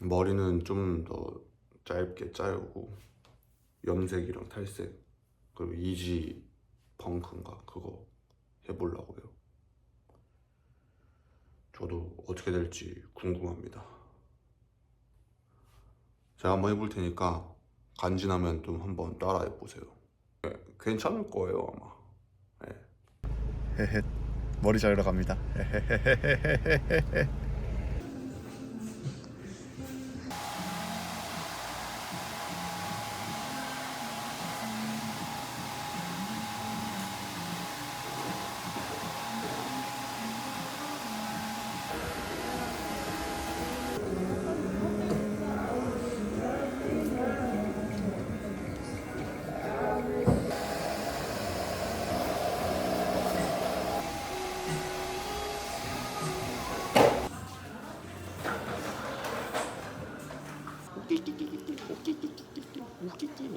머리는 좀 더 짧게 자르고 염색이랑 탈색 그리고 이지 펑크인가 그거 해보려고요. 저도 어떻게 될지 궁금합니다. 제가 한번 해볼 테니까 간지나면 좀 한번 따라해 보세요. 네, 괜찮을 거예요 아마. 헤헤 머리 자르러 갑니다.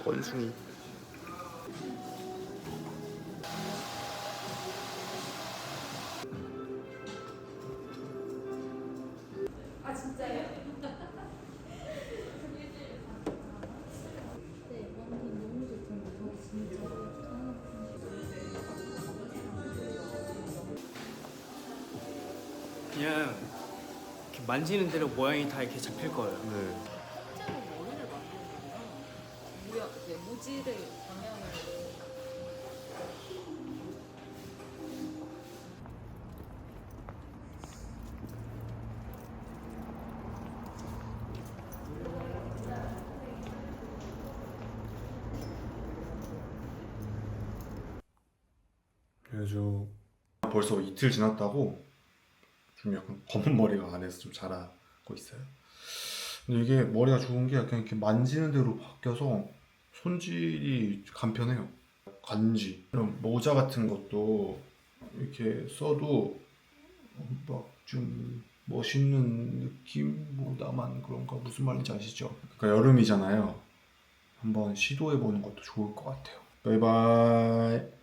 원숭이. 그냥 이렇게 만지는 대로 모양이 다 이렇게 잡힐 거예요. 네. 실제로 머리를 만드는구나. 무지를 방향을. 그래서 벌써 이틀 지났다고 좀 약간 검은 머리가 안에서 좀 자라고 있어요. 근데 이게 머리가 좋은 게 약간 이렇게 만지는 대로 바뀌어서 손질이 간편해요. 간지 이런 모자 같은 것도 이렇게 써도 막 좀 멋있는 느낌? 뭐 그런가 무슨 말인지 아시죠? 그러니까 여름이잖아요. 한번 시도해 보는 것도 좋을 것 같아요. 바이바이.